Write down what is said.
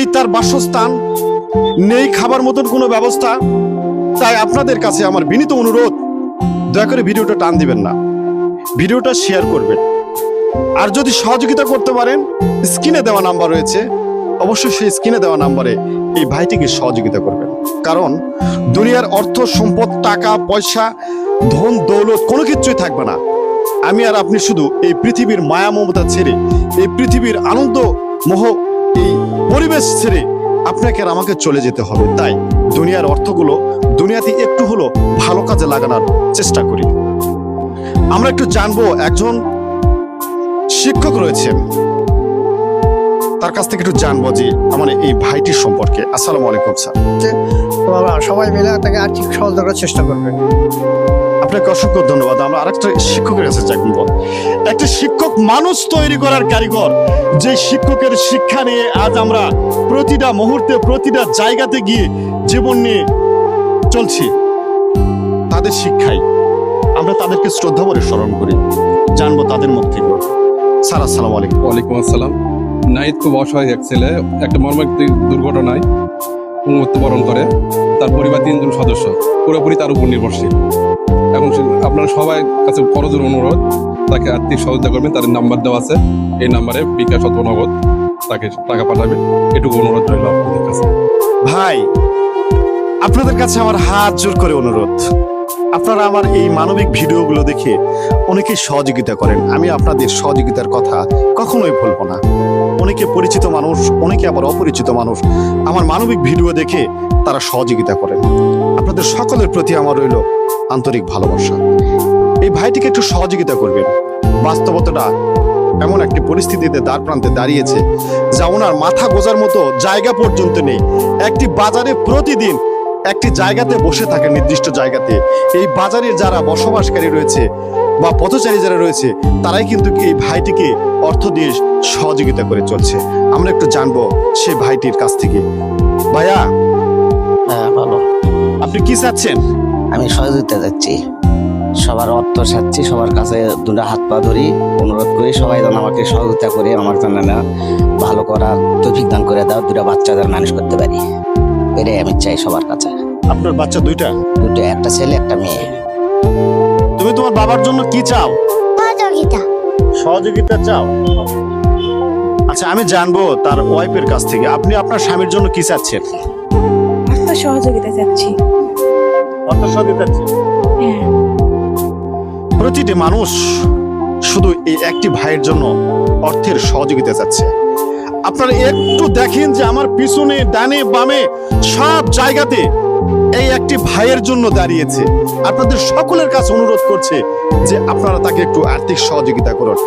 নেই তার বাসস্থান, নেই খাবার মতন কোনো ব্যবস্থা। তাই আপনাদের কাছে আমার বিনীত অনুরোধ, দয়া করে ভিডিওটা টান দিবেন না। ভিডিওটা শেয়ার করবেন। আর যদি সহযোগিতা করতে পারেন, স্ক্রিনে দেওয়া নাম্বার রয়েছে। অবশ্যই সেই স্ক্রিনে দেওয়া নাম্বারে এই ভাইটিকে সহযোগিতা করবেন। কারণ দুনিয়ার অর্থ, সম্পদ, টাকা, পয়সা, ধন, দৌলত কোনো কিছুই থাকবে না। আমি আর আপনি শুধু এই পৃথিবীর মায়া মমতা ছেড়ে, এই পৃথিবীর আনন্দ মোহ এই পরিবেশ ছেড়ে আপনাকে আর আমাকে চলে যেতে হবে। তাই দুনিয়ার অর্থগুলো দুনিয়াতে একটু হলো ভালো কাজে লাগানোর চেষ্টা করি। আমরা একটু জানব, একজন শিক্ষক রয়েছেন। তার কাছ থেকে একটু জানব যে আমার এই ভাইটির সম্পর্কে। আসসালামু আলাইকুম, স্যার। সবাই মিলে তাকে আর্থিক সহযোগিতা করার চেষ্টা করবেন আপনাকে অসংখ্য ধন্যবাদ। আমরা আরেকটা শিক্ষকের কাছে জানব একটা শিক্ষক মানুষ তৈরি করার কারিগর। যে শিক্ষকের শিক্ষা নিয়ে আজ আমরা প্রতিটা মুহূর্তে, প্রতিটা জায়গাতে গিয়ে জীবন নিয়ে চলছি। তাদের শিক্ষায় আমরা তাদেরকে শ্রদ্ধা করে স্মরণ করি। জানব তাদের মুখ থেকে। স্যার, আসসালামু আলাইকুম। ওয়ালাইকুম আসসালাম। নাহিদ খুব অসহায় এক ছেলে। একটা মর্মান্তিক দুর্ঘটনায় মৃত্যুবরণ করে তার পরিবার তিনজন সদস্য, পুরোপুরি তার উপর নির্ভরশীল। এবং আপনারা সবাই কাছে করজোর অনুরোধ, তাকে আর্থিক সহযোগিতা করবেন তাদের নাম্বার দেওয়া আছে। এই নাম্বারে বিকাশ অথবা নগদ তাকে টাকা পাঠাবেন এটুকু অনুরোধ রইল আপনাদের কাছে। ভাই, আপনাদের কাছে আমার হাত জোর করে অনুরোধ। আপনারা আমার এই মানবিক ভিডিওগুলো দেখে অনেকেই সহযোগিতা করেন। আমি আপনাদের সহযোগিতার কথা কখনোই ভুলবো না। অনেকে পরিচিত মানুষ, অনেকে আবার অপরিচিত মানুষ আমার মানবিক ভিডিও দেখে তারা সহযোগিতা করেন। আপনাদের সকলের প্রতি আমার রইল আন্তরিক ভালোবাসা। এই ভাইটিকে একটু সহযোগিতা করবেন। বাস্তবতাটা এমন একটি পরিস্থিতিতে দ্বার প্রান্তে দাঁড়িয়েছে যা ওনার মাথা গোজার মতো জায়গা পর্যন্ত নেই। একটি বাজারে প্রতিদিন একটি জায়গাতে বসে থাকে নির্দিষ্ট জায়গাতে। এই বাজারে যারা বসবাসকারী রয়েছে বা পথচারী যারা রয়েছে তারাই কিন্তু এই ভাইটিকে অর্থ দিয়ে সহযোগিতা করে চলছে। আমরা একটু জানব সেই ভাইটির কাছ থেকে। ভাইয়া হ্যাঁ ভালো আপনি কি চাচ্ছেন? আমি সহযোগিতা যাচ্ছি সবার অর্থ চাচ্ছি সবার কাছে দুটা হাত পা ধরি অনুরোধ করি সবাই যেন আমাকে সহযোগিতা করে আমার জন্য ভালো করার তৌফিক দান করে দাও দুটা বাচ্চাদের মানুষ করতে পারি। এটাই আমি চাই সবার কাছে। আপনার বাচ্চা দুইটা? দুটো একটা ছেলে একটা মেয়ে। তুমি তোমার বাবার জন্য কি চাও? সহযোগিতা। সহযোগিতা চাও? আচ্ছা আমি জানব তার ওয়াইফের কাছ থেকে। আপনি আপনার স্বামীর জন্য কি চাচ্ছেন? অর্থ সহযোগিতা চাচ্ছি। অর্থ সহযোগিতা চাচ্ছেন? হ্যাঁ। প্রতিটি মানুষ শুধু এই একটি ভাইয়ের জন্য অর্থের সহযোগিতা চাচ্ছে। আপনারা একটু দেখেন যে আমার পিছনে, ডানে, বামে সব জায়গাতে এই একটি ভাইয়ের জন্য দাঁড়িয়েছে। আপনাদের সকলের কাছে অনুরোধ করছে যে আপনারা তাকে একটু আর্থিক সহযোগিতা করুন।